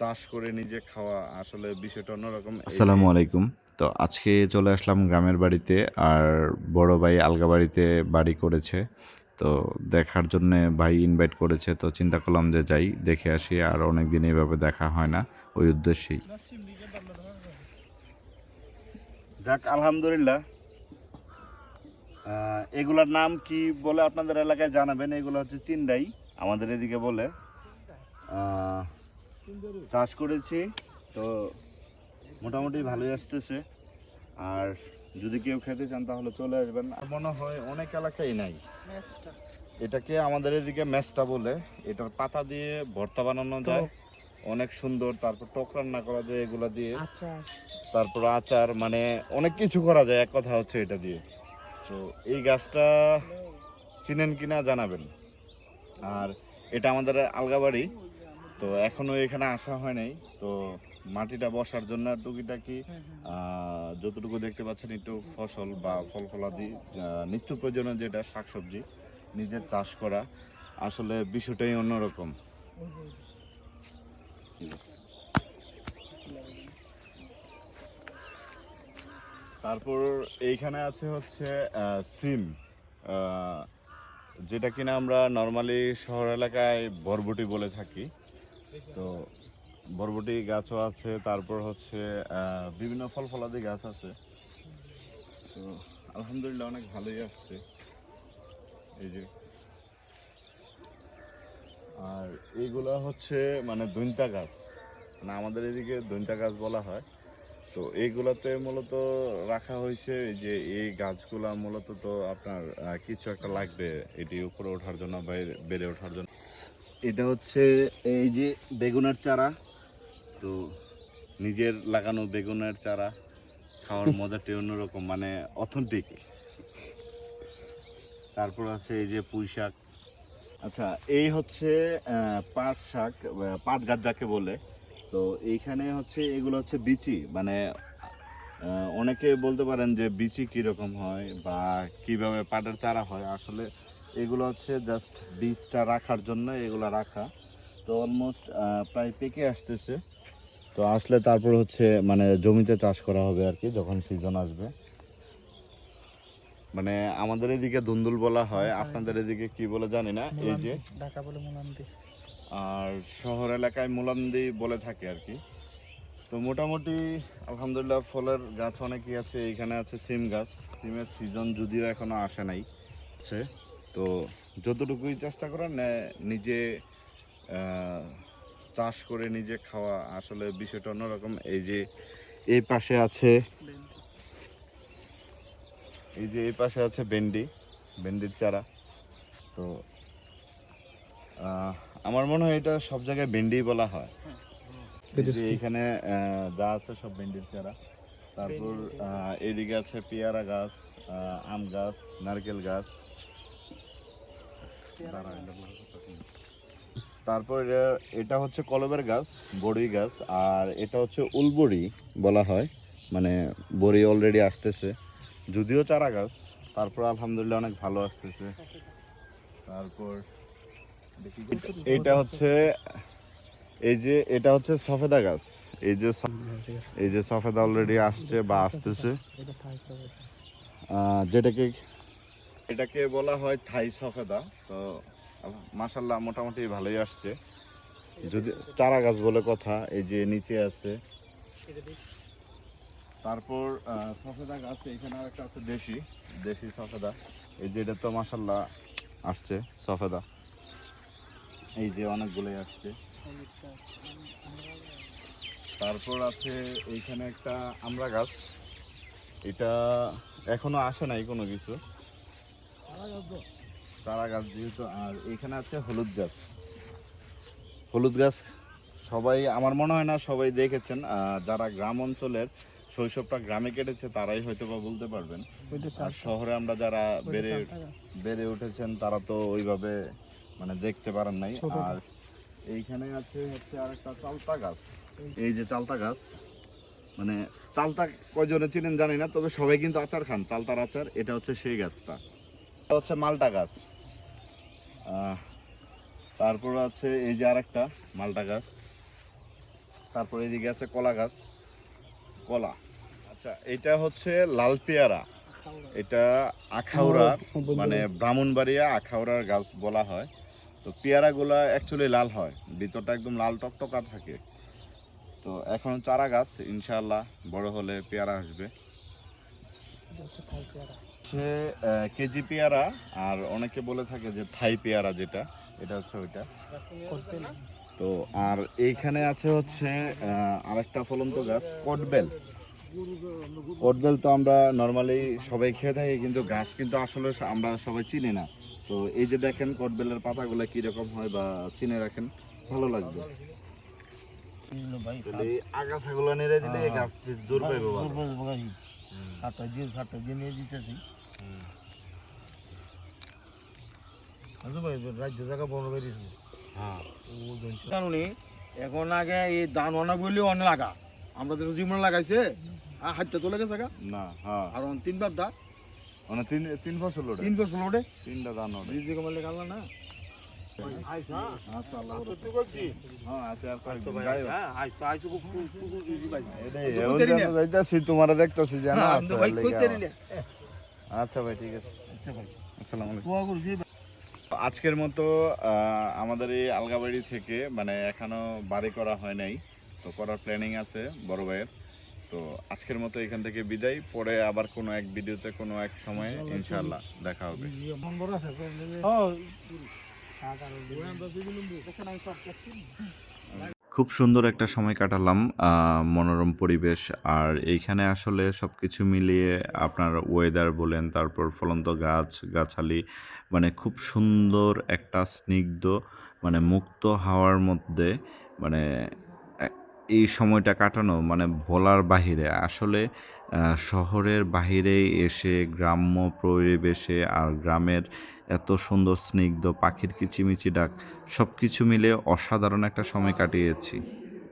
চাষ করে নিজে খাওয়া আসলে বিষয়টা অন্যরকম। আসসালামু আলাইকুম। তো আজকে চলে আসলাম গ্রামের বাড়িতে আর বড় ভাই আলগা বাড়িতে বাড়ি করেছে। তো দেখার জন্য ভাই ইনভাইট করেছে তো চিন্তা করলাম যে যাই দেখে আসি আর অনেক দিন এইভাবে দেখা হয় না ওই উদ্দেশ্যেই। যাক আলহামদুলিল্লাহ। এগুলার নাম কি বলে আপনাদের এলাকায় জানাবেন? এগুলো হচ্ছে চিন্ডাই আমাদের এদিকে বলে। আহ, চাষ করেছি তো মোটামুটি ভালোই আসতেছে। আর যদি কেউ খেতে চান তাহলে চলে আসবেন। মনে হয় অনেক এলাকায় নাই। এটাকে আমাদের এদিকে ম্যাচটা বলে এটার পাতা দিয়ে ভর্তা বানানো যায়। অনেক সুন্দর তারপর টক রান্না করা যায় এগুলা দিয়ে। তারপর আচার মানে অনেক কিছু করা যায় এক কথা হচ্ছে এটা দিয়ে। তো এই গাছটা চিনেন কিনা জানাবেন। আর এটা আমাদের আলগাবাড়ি। তো এখনও এখানে আসা হয় নাই। তো মাটিটা বসার জন্য টুকিটাকি যতটুকু দেখতে পাচ্ছেন একটু ফসল বা ফল ফলাদি নিত্য প্রয়োজনীয় যেটা শাকসবজি নিজের চাষ করা আসলে বিষয়টাই অন্যরকম। তারপর এইখানে আছে হচ্ছে সিম। যেটা কিনা আমরা নর্মালি শহর এলাকায় বরবটি বলে থাকি। তো বরবটি গাছও আছে, তারপর হচ্ছে বিভিন্ন ফল ফলাদি গাছ আছে। তো আলহামদুলিল্লাহ অনেক ভালোই আসছে। এই যে। আর এইগুলা হচ্ছে মানে দৈন্তা গাছ। মানে আমাদের এদিকে দৈন্তা গাছ বলা হয়। তো এইগুলাতে মূলত রাখা হয়েছে যে, এই গাছগুলা মূলত তো আপনার কিছু একটা লাগবে এটি উপরে ওঠার জন্য বা বেড়ে ওঠার জন্য। এটা হচ্ছে এই যে বেগুনের চারা। তো নিজের লাগানো বেগুনের চারা খাওয়ার মজাটি অন্যরকম মানে অথেন্টিক তারপর আছে এই যে পুঁই শাক। আচ্ছা এই হচ্ছে পাট শাক পাট গাছ যাকে বলে। তো এইখানে হচ্ছে, এগুলো হচ্ছে বিচি। মানে অনেকে বলতে পারেন যে বিচি কীরকম হয় বা কীভাবে পাটের চারা হয়। আসলে এগুলো হচ্ছে জাস্ট বীজটা রাখার জন্য এগুলো রাখা। তো অলমোস্ট প্রায় পেকে আসতেছে। তো আসলে তারপর হচ্ছে মানে জমিতে চাষ করা হবে আর কি যখন সিজন আসবে। মানে আমাদের এদিকে ধুন্দুল বলা হয় আপনাদের এদিকে কি বলে জানি না এই যে। ঢাকা বলে মোলান্দি। আর শহর এলাকায় মুলান্দি বলে থাকে আর কি। তো মোটামুটি আলহামদুলিল্লাহ ফলের গাছ অনেকই আছে এইখানে আছে সিম গাছ। সিমের সিজন যদিও এখনও আসে নাই আছে। তো যতটুকুই চেষ্টা করেন নে- নিজে চাষ করে নিজে খাওয়া আসলে বিষয়টা অন্যরকম। এই যে এই পাশে আছে এই যে এই পাশে আছে ভেন্ডি ভেন্ডির চারা। তো আমার মনে হয় এটা সব জায়গায় ভেন্ডি বলা হয়। এখানে যা আছে সব ভেন্ডির চারা। তারপর এইদিকে আছে পেয়ারা গাছ আম গাছ নারকেল গাছ দাঁড়া, এটা বলার কথা কি? তারপর এটা- হচ্ছে কলবের গাছ, বড়ি গাছ, আর এটা হচ্ছে উলবড়ি বলা হয়। মানে বড়ি অলরেডি আসতেছে। যদিও চারা গাছ, তারপর আলহামদুলিল্লাহ অনেক ভালো আসতেছে। তারপর এটা হচ্ছে, এই যে, এটা হচ্ছে সফেদা গাছ। এই যে এই যে সফেদা অলরেডি আসছে বা আসতেছে। যেটাকে এটাকে বলা হয় থাই সফেদা। তো মাসাল্লাহ মোটামুটি ভালোই আসছে। যদি চারা গাছ বলে কথা, এই যে নিচে আছে। তারপর সফেদা গাছ, এখানে আরেকটা আছে দেশি দেশি সফেদা। এই যে এটা তো মাসাল্লাহ আসছে, সফেদা। এই যে অনেকগুলোই আসছে। তারপর আছে এইখানে একটা আমরা গাছ। এটা এখনও আসে নাই কোনো কিছু। চারা গাছ যেহেতু আর এখানে আছে হলুদ গাছ। হলুদ গাছ সবাই আমার মনে হয় না সবাই দেখেছেন যারা গ্রাম অঞ্চলের শৈশবটা গ্রামে কেটেছে তারাই হয়তো বা বলতে পারবেন। আর শহরে আমরা যারা বেড়ে বেড়ে উঠেছেন তারা তো ওইভাবে মানে দেখতে পারেন নাই। আর এইখানে আছে হচ্ছে আরেকটা চালতা গাছ। এই যে চালতা গাছ মানে চালতা কয়জনে চিনেন জানি না তবে সবাই কিন্তু আচার খান চালতার আচার এটা হচ্ছে সেই গাছটা। হচ্ছে মালটা গাছ। তারপর আছে এই যে আরেকটা মালটা গাছ। তারপরে এদিকে আছে কলা গাছ। কলা। আচ্ছা এটা হচ্ছে লাল পেয়ারা এটা আখাউড়া মানে ব্রাহ্মণবাড়িয়া আখাউড়ার গাছ বলা হয়। তো পেয়ারাগুলা অ্যাকচুয়ালি লাল হয়। ভিতরটা একদম লাল টকটকা থাকে। তো এখন চারা গাছ ইনশাল্লাহ বড় হলে পেয়ারা আসবে। হচ্ছে কেজি পেয়ারা আর অনেকে বলে থাকে যে থাই পেয়ারা যেটা এটা হচ্ছে ওইটা। তো আর এইখানে আছে হচ্ছে আরেকটা ফলন্ত গাছ কটবেল কটবেল তো আমরা নর্মালি সবাই খেয়ে থাকি কিন্তু গাছ কিন্তু আসলে আমরা সবাই চিনি না। তো এই যে দেখেন কটবেলের পাতাগুলো কীরকম হয় বা চিনে রাখেন ভালো লাগবে। আগাছাগুলো নেড়ে দিলে এই গাছটি দূর পাইবে সাতটা সাতটা নিয়ে দিতেছি রাজ্য জায়গা জানুনি এখন আগে এই ধান অনেক বললে অনেক লাগা আমরা তো জীবন লাগাইছে আর হাতটা চলে গেছে গা না হ্যাঁ আর অন তিনবার দা মানে তিন তিন ফসল ওঠে তিন বছর ওঠে তিনটা ধান ওঠে কমালে গাল না আচ্ছা হ্যাঁ তোমারে দেখতাছি জানো আচ্ছা ভাই ঠিক আছে। আচ্ছা ভাই। আসসালামু আলাইকুম। আজকের মতো আহ, আমাদের এই আলগাবাড়ি থেকে মানে এখনও বাড়ি করা হয় নাই তো করার প্ল্যানিং আছে বড় ভাইয়ের। তো আজকের মতো এখান থেকে বিদায় পরে আবার কোনো এক ভিডিওতে কোনো এক সময়ে ইনশাআল্লাহ দেখা হবে। খুব সুন্দর একটা সময় কাটালাম মনোরম পরিবেশ। আর এইখানে আসলে সব কিছু মিলিয়ে আপনার ওয়েদার বলেন, তারপর ফলন্ত গাছ, গাছালি মানে খুব সুন্দর একটা স্নিগ্ধ মানে মুক্ত হাওয়ার মধ্যে মানে এই সময়টা কাটানো মানে বলার বাহিরে। আসলে শহরের বাহিরে এসে, গ্রাম্য পরিবেশে আর গ্রামের এত সুন্দর, স্নিগ্ধ, পাখির কিচিমিচি ডাক সব কিছু মিলে অসাধারণ একটা সময় কাটিয়েছি।